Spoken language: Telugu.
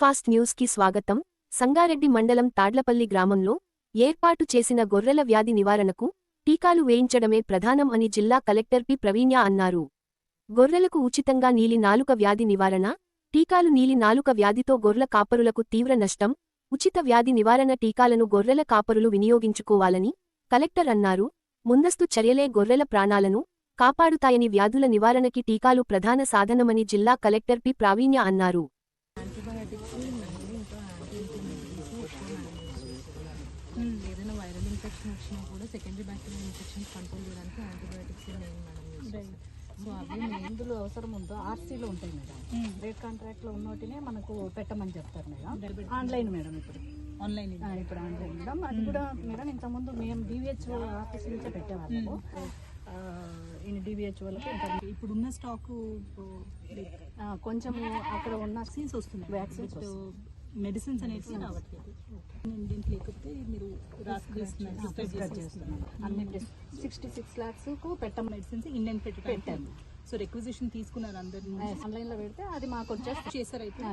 ఫాస్ట్ న్యూస్కి స్వాగతం. సంగారెడ్డి మండలం తాడ్లపల్లి గ్రామంలో ఏర్పాటు చేసిన గొర్రెల వ్యాధి నివారణకు టీకాలు వేయించడమే ప్రధానం అని జిల్లా కలెక్టర్ పి. ప్రవీణ్య అన్నారు. గొర్రెలకు ఉచితంగా నీలి నాలుక వ్యాధి నివారణ టీకాలు నీలి నాలుక వ్యాధితో గొర్రెల కాపరులకు తీవ్ర నష్టం ఉచిత వ్యాధి నివారణ టీకాలను గొర్రెల కాపరులు వినియోగించుకోవాలని కలెక్టర్ అన్నారు. ముందస్తు చర్యలే గొర్రెల ప్రాణాలను కాపాడుతాయని వ్యాధుల నివారణకి టీకాలు ప్రధాన సాధనమని జిల్లా కలెక్టర్ పి. ప్రావీణ్య అన్నారు. యాంటీ ఏదైనా వైరల్ ఇన్ఫెక్షన్ వచ్చినా కూడా సెకండరీ బ్యాక్టీరియల్ ఇన్ఫెక్షన్స్ కంట్రోల్ చేయడానికి యాంటీబయాటిక్స్ మెయిన్ మేడం సో అవి ఎందులో అవసరం ఉందో ఆర్సీలో ఉంటాయి మేడం రేట్ కాంట్రాక్ట్లో ఉన్నోటినే మనకు పెట్టమని చెప్తారు మేడం ఆన్లైన్ మేడం ఇప్పుడు. ఆన్లైన్ ఇప్పుడు ఆన్లైన్ మేడం అది కూడా మేడం ఇంతకుముందు మేము డివిహెచ్ఓ ఆఫీస్ నుంచే పెట్టేవాళ్ళము. డివిహెచ్ వాళ్ళకి ఇంకా ఇప్పుడున్న స్టాక్ కొంచెం అక్కడ ఉన్న వ్యాక్సిన్స్ వస్తున్నాయి. Vaccines బట్ మెడిసిన్స్ అనేవి దీంట్లో లేకపోతే మీరు అన్ని సిక్స్టీ సిక్స్ ల్యాక్స్కు పెట్టమని మెడిసిన్స్ ఇండియన్ పెట్టాను సో రిక్విజిషన్ తీసుకున్నారు అందరినీ ఆన్లైన్లో పెడితే అది మాకు వచ్చేస్తే చేశారు అయితే ఆ,